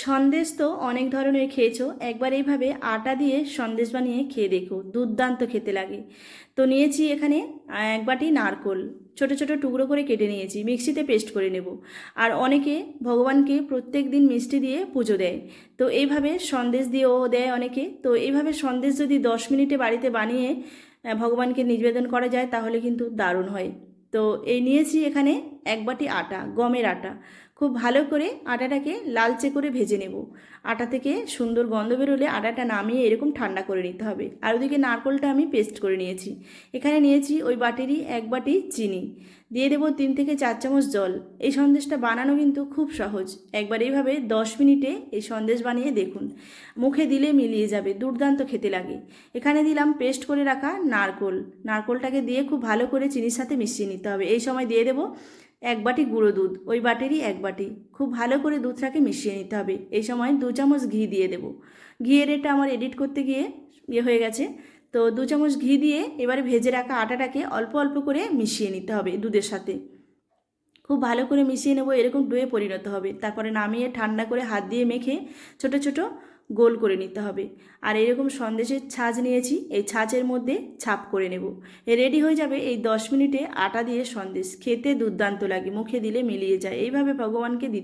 সন্দেশ তো অনেক ধরনের খেয়েছো, একবার এইভাবে আটা দিয়ে সন্দেশ বানিয়ে খেয়ে দেখো, দুর্দান্ত খেতে লাগে। তো নিয়েছি এখানে এক বাটি নারকোল, ছোট ছোট টুকরো করে কেটে নিয়েছি, মিক্সিতে পেস্ট করে নেব। আর অনেকে ভগবানকে প্রত্যেক দিন মিষ্টি দিয়ে পুজো দেয়, তো এইভাবে সন্দেশ দিয়েও দেয় অনেকে। তো এইভাবে সন্দেশ যদি দশ মিনিটে বাড়িতে বানিয়ে ভগবানকে নিবেদন করা যায়, তাহলে কিন্তু দারুণ হয়। তো এই নিয়েছি এখানে এক বাটি আটা, গমের আটা। খুব ভালো করে আটাটাকে লালচে করে ভেজে নেব। আটা থেকে সুন্দর গন্ধ বেরোলে আটাটা নামিয়ে এরকম ঠান্ডা করে নিতে হবে। আর ওদিকে নারকোলটা আমি পেস্ট করে নিয়েছি। এখানে নিয়েছি ওই বাটিরই এক বাটি চিনি। দিয়ে দেবো তিন থেকে চার চামচ জল। এই সন্দেশটা বানানো কিন্তু খুব সহজ। একবার এইভাবে দশ মিনিটে এই সন্দেশ বানিয়ে দেখুন। মুখে দিলে মিলিয়ে যাবে, দুর্দান্ত খেতে লাগে। এখানে দিলাম পেস্ট করে রাখা নারকোল। নারকোলটাকে দিয়ে খুব ভালো করে চিনির সাথে মিশিয়ে নিতে হবে। এই সময় দিয়ে দেবো এক বাটি গুঁড়ো দুধ, ওই বাটিরই এক বাটি। খুব ভালো করে দুধটাকে মিশিয়ে নিতে হবে। এই সময় দু চামচ ঘি দিয়ে দেবো। ঘিয়ের এটা আমার এডিট করতে গিয়ে ইয়ে হয়ে গেছে। তো দু চামচ ঘি দিয়ে এবারে ভেজে রাখা আটাটাকে অল্প অল্প করে মিশিয়ে নিতে হবে দুধের সাথে। খুব ভালো করে মিশিয়ে নেব, এরকম ডোয়ে পরিণত হবে। তারপরে নামিয়ে ঠান্ডা করে হাত দিয়ে মেখে ছোট ছোট গোল করে নিতে হবে। আর এরকম সন্দেশের ছাঁচ নিয়েছি, এই ছাঁচের মধ্যে ছাপ করে নেব। রেডি হয়ে যাবে এই দশ মিনিটে আটা দিয়ে সন্দেশ। খেতে দুর্দান্ত লাগে, মুখে দিলে মিলিয়ে যায়। এইভাবে ভগবানকে দিতে